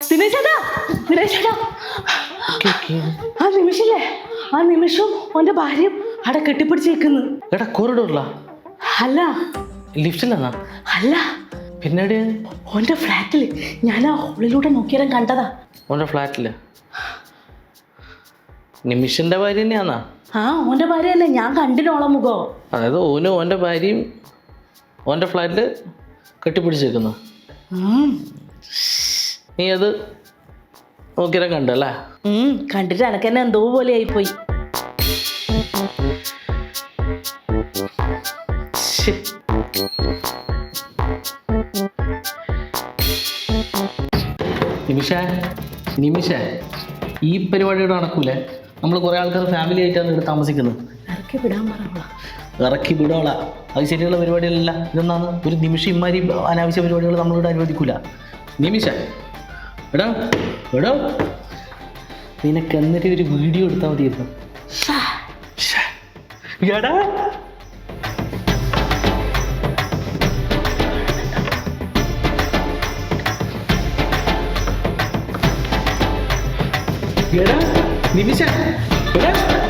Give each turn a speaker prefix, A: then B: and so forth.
A: ദിനേശേട്ടാ ദിനേശേട്ടാ. ആ നിമിഷല്ലേ? ആ നിമിഷവും ഓന്റെ ഭാര്യയും അവിടെ കെട്ടിപ്പിടിച്ചേക്കുന്നു
B: എടാ കോറിഡോറിലാ
A: അല്ല.
B: ലിഫ്റ്റിലെന്നാ?
A: അല്ല.
B: പിന്നീട്?
A: ഓന്റെ ഫ്ലാറ്റിൽ ഞാൻ ആ ഹോളിലൂടെ നോക്കിയാലും കണ്ടതാ.
B: ഓന്റെ ഫ്ലാറ്റിൽ? നിമിഷിന്റെ ഭാര്യ തന്നെയാന്നാ?
A: ആ ഓന്റെ ഭാര്യ തന്നെ. ഞാൻ കണ്ടിനോളം മുഖോ.
B: അതായത് ഓനും ഓന്റെ ഭാര്യയും ഓന്റെ ഫ്ലാറ്റിൽ കെട്ടിപ്പിടിച്ചേക്കുന്നു നീ അത് നോക്കിയാൽ കണ്ടല്ലേ
A: കണ്ടിട്ട് എനക്ക് തന്നെ എന്തോ പോലെ ആയിപ്പോയി.
B: നിമിഷ നിമിഷ. ഈ പരിപാടിയോട് നടക്കൂലേ? നമ്മൾ കുറേ ആൾക്കാർ ഫാമിലി ആയിട്ടാണ് ഇവിടെ താമസിക്കുന്നത്.
A: ഇറക്കി വിടാൻ പറവളാ
B: ഇറക്കി വിടോളാ അത് ശരിയുള്ള പരിപാടികളല്ല ഇതൊന്നാണ് ഒരു നിമിഷം ഇമാരി അനാവശ്യ പരിപാടികൾ നമ്മളിവിടെ അനുവദിക്കൂല. നിമിഷ. എടാ എടാ. നിനക്ക് എന്നിട്ട് ഒരു വീഡിയോ എടുത്താൽ മതിയായിരുന്നു. എടാ. എടാ നിമിഷ. എടാ.